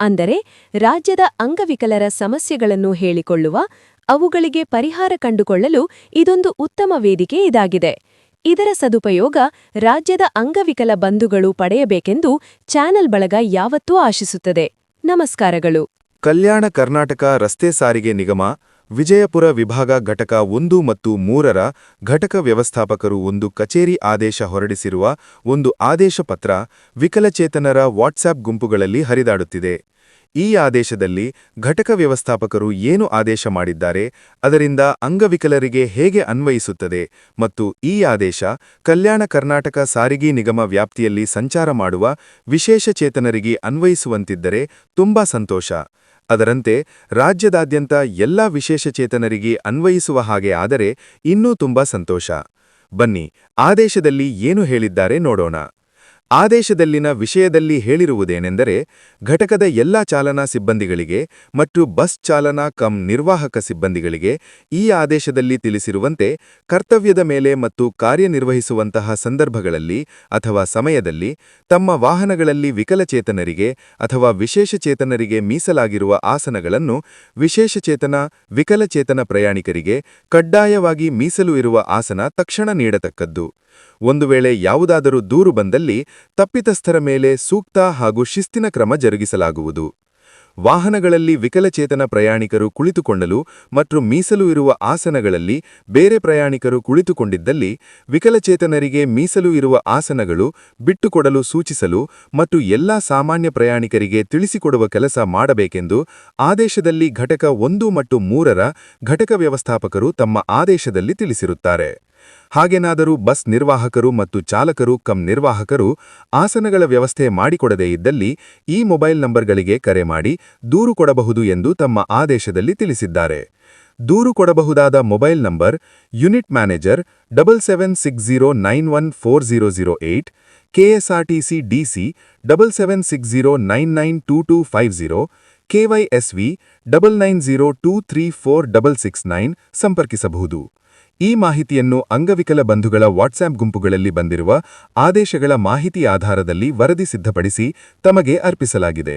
ಅಂದರೆ ರಾಜ್ಯದ ಅಂಗವಿಕಲರ ಸಮಸ್ಯೆಗಳನ್ನು ಹೇಳಿಕೊಳ್ಳುವ, ಅವುಗಳಿಗೆ ಪರಿಹಾರ ಕಂಡುಕೊಳ್ಳಲು ಇದೊಂದು ಉತ್ತಮ ವೇದಿಕೆ ಇದಾಗಿದೆ. ಇದರ ಸದುಪಯೋಗ ರಾಜ್ಯದ ಅಂಗವಿಕಲ ಬಂಧುಗಳು ಪಡೆಯಬೇಕೆಂದು ಚಾನೆಲ್ ಬಳಗ ಯಾವತ್ತೂ ಆಶಿಸುತ್ತದೆ. ನಮಸ್ಕಾರಗಳು. ಕಲ್ಯಾಣ ಕರ್ನಾಟಕ ರಸ್ತೆ ಸಾರಿಗೆ ನಿಗಮ, ವಿಜಯಪುರ ವಿಭಾಗ ಘಟಕ ಒಂದು ಮತ್ತು ಮೂರರ ಘಟಕ ವ್ಯವಸ್ಥಾಪಕರು ಒಂದು ಕಚೇರಿ ಆದೇಶ ಹೊರಡಿಸಿರುವ ಒಂದು ಆದೇಶ ಪತ್ರ ವಿಕಲಚೇತನರ ವಾಟ್ಸ್ಆಪ್ ಗುಂಪುಗಳಲ್ಲಿ ಹರಿದಾಡುತ್ತಿದೆ. ಈ ಆದೇಶದಲ್ಲಿ ಘಟಕ ವ್ಯವಸ್ಥಾಪಕರು ಏನು ಆದೇಶ ಮಾಡಿದ್ದಾರೆ, ಅದರಿಂದ ಅಂಗವಿಕಲರಿಗೆ ಹೇಗೆ ಅನ್ವಯಿಸುತ್ತದೆ ಮತ್ತು ಈ ಆದೇಶ ಕಲ್ಯಾಣ ಕರ್ನಾಟಕ ಸಾರಿಗೆ ನಿಗಮ ವ್ಯಾಪ್ತಿಯಲ್ಲಿ ಸಂಚಾರ ಮಾಡುವ ವಿಶೇಷಚೇತನರಿಗೆ ಅನ್ವಯಿಸುವಂತಿದ್ದರೆ ತುಂಬಾ ಸಂತೋಷ. ಅದರಂತೆ ರಾಜ್ಯದಾದ್ಯಂತ ಎಲ್ಲಾ ವಿಶೇಷಚೇತನರಿಗೆ ಅನ್ವಯಿಸುವ ಹಾಗೆ ಆದರೆ ಇನ್ನೂ ತುಂಬಾ ಸಂತೋಷ. ಬನ್ನಿ, ಆದೇಶದಲ್ಲಿ ಏನು ಹೇಳಿದ್ದಾರೆ ನೋಡೋಣ. ಆದೇಶದಲ್ಲಿನ ವಿಷಯದಲ್ಲಿ ಹೇಳಿರುವುದೇನೆಂದರೆ, ಘಟಕದ ಎಲ್ಲಾ ಚಾಲನಾ ಸಿಬ್ಬಂದಿಗಳಿಗೆ ಮತ್ತು ಬಸ್ ಚಾಲನಾ ಕಂ ನಿರ್ವಾಹಕ ಸಿಬ್ಬಂದಿಗಳಿಗೆ ಈ ಆದೇಶದಲ್ಲಿ ತಿಳಿಸಿರುವಂತೆ, ಕರ್ತವ್ಯದ ಮೇಲೆ ಮತ್ತು ಕಾರ್ಯನಿರ್ವಹಿಸುವಂತಹ ಸಂದರ್ಭಗಳಲ್ಲಿ ಅಥವಾ ಸಮಯದಲ್ಲಿ ತಮ್ಮ ವಾಹನಗಳಲ್ಲಿ ವಿಕಲಚೇತನರಿಗೆ ಅಥವಾ ವಿಶೇಷಚೇತನರಿಗೆ ಮೀಸಲಾಗಿರುವ ಆಸನಗಳನ್ನು ವಿಶೇಷಚೇತನ ವಿಕಲಚೇತನ ಪ್ರಯಾಣಿಕರಿಗೆ ಕಡ್ಡಾಯವಾಗಿ ಮೀಸಲು ಇರುವ ಆಸನ ತಕ್ಷಣ ನೀಡತಕ್ಕದ್ದು. ಒಂದು ವೇಳೆ ಯಾವುದಾದರೂ ದೂರು ಬಂದಲ್ಲಿ ತಪ್ಪಿತಸ್ಥರ ಮೇಲೆ ಸೂಕ್ತ ಹಾಗೂ ಶಿಸ್ತಿನ ಕ್ರಮ ಜರುಗಿಸಲಾಗುವುದು. ವಾಹನಗಳಲ್ಲಿ ವಿಕಲಚೇತನ ಪ್ರಯಾಣಿಕರು ಕುಳಿತುಕೊಳ್ಳಲು ಮತ್ತು ಮೀಸಲು ಇರುವ ಆಸನಗಳಲ್ಲಿ ಬೇರೆ ಪ್ರಯಾಣಿಕರು ಕುಳಿತುಕೊಂಡಿದ್ದಲ್ಲಿ ವಿಕಲಚೇತನರಿಗೆ ಮೀಸಲು ಇರುವ ಆಸನಗಳು ಬಿಟ್ಟುಕೊಡಲು ಸೂಚಿಸಲು ಮತ್ತು ಎಲ್ಲಾ ಸಾಮಾನ್ಯ ಪ್ರಯಾಣಿಕರಿಗೆ ತಿಳಿಸಿಕೊಡುವ ಕೆಲಸ ಮಾಡಬೇಕೆಂದು ಆದೇಶದಲ್ಲಿ ಘಟಕ ಒಂದು ಮತ್ತು ಮೂರರ ಘಟಕ ವ್ಯವಸ್ಥಾಪಕರು ತಮ್ಮ ಆದೇಶದಲ್ಲಿ ತಿಳಿಸಿರುತ್ತಾರೆ. ಹಾಗೇನಾದರೂ ಬಸ್ ನಿರ್ವಾಹಕರು ಮತ್ತು ಚಾಲಕರು ಕಂ ನಿರ್ವಾಹಕರು ಆಸನಗಳ ವ್ಯವಸ್ಥೆ ಮಾಡಿಕೊಡದೇ ಇದ್ದಲ್ಲಿ ಈ ಮೊಬೈಲ್ ನಂಬರ್ಗಳಿಗೆ ಕರೆ ಮಾಡಿ ದೂರು ಕೊಡಬಹುದು ಎಂದು ತಮ್ಮ ಆದೇಶದಲ್ಲಿ ತಿಳಿಸಿದ್ದಾರೆ. ದೂರು ಕೊಡಬಹುದಾದ mobile number unit manager double seven six zero nine one four zero zero eight KSRTC DC double seven six zero nine nine two two five zero KYSV double nine zero two three four double six nine ಸಂಪರ್ಕಿಸಬಹುದು. ಈ ಮಾಹಿತಿಯನ್ನು ಅಂಗವಿಕಲ ಬಂಧುಗಳ WhatsApp ಗುಂಪುಗಳಲ್ಲಿ ಬಂದಿರುವ ಆದೇಶಗಳ ಮಾಹಿತಿ ಆಧಾರದಲ್ಲಿ ವರದಿ ಸಿದ್ಧಪಡಿಸಿ ತಮಗೆ ಅರ್ಪಿಸಲಾಗಿದೆ.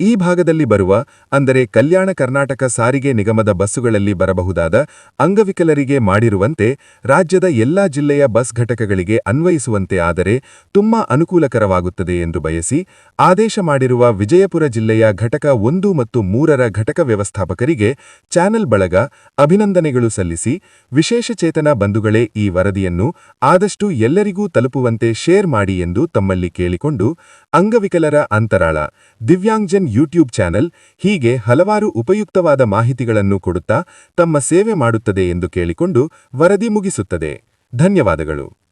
ಈ ಭಾಗದಲ್ಲಿ ಬರುವ, ಅಂದರೆ ಕಲ್ಯಾಣ ಕರ್ನಾಟಕ ಸಾರಿಗೆ ನಿಗಮದ ಬಸ್ಸುಗಳಲ್ಲಿ ಬರಬಹುದಾದ ಅಂಗವಿಕಲರಿಗೆ ಮಾಡಿರುವಂತೆ ರಾಜ್ಯದ ಎಲ್ಲಾ ಜಿಲ್ಲೆಯ ಬಸ್ ಘಟಕಗಳಿಗೆ ಅನ್ವಯಿಸುವಂತೆ ಆದರೆ ತುಂಬಾ ಅನುಕೂಲಕರವಾಗುತ್ತದೆ ಎಂದು ಬಯಸಿ, ಆದೇಶ ಮಾಡಿರುವ ವಿಜಯಪುರ ಜಿಲ್ಲೆಯ ಘಟಕ ಒಂದು ಮತ್ತು ಮೂರರ ಘಟಕ ವ್ಯವಸ್ಥಾಪಕರಿಗೆ ಚಾನೆಲ್ ಬಳಗ ಅಭಿನಂದನೆಗಳು ಸಲ್ಲಿಸಿ ವಿಶೇಷಚೇತನ ಬಂಧುಗಳೇ ಈ ವರದಿಯನ್ನು ಆದಷ್ಟು ಎಲ್ಲರಿಗೂ ತಲುಪುವಂತೆ ಶೇರ್ ಮಾಡಿ ಎಂದು ತಮ್ಮಲ್ಲಿ ಕೇಳಿಕೊಂಡು, ಅಂಗವಿಕಲರ ಅಂತರಾಳ ದಿವ್ಯಾಂಗ್ಜನ್ ಯೂಟ್ಯೂಬ್ ಚಾನೆಲ್ ಹೀಗೆ ಹಲವಾರು ಉಪಯುಕ್ತವಾದ ಮಾಹಿತಿಗಳನ್ನು ಕೊಡುತ್ತಾ ತಮ್ಮ ಸೇವೆ ಮಾಡುತ್ತದೆ ಎಂದು ಕೇಳಿಕೊಂಡು ವರದಿ ಮುಗಿಸುತ್ತದೆ. ಧನ್ಯವಾದಗಳು.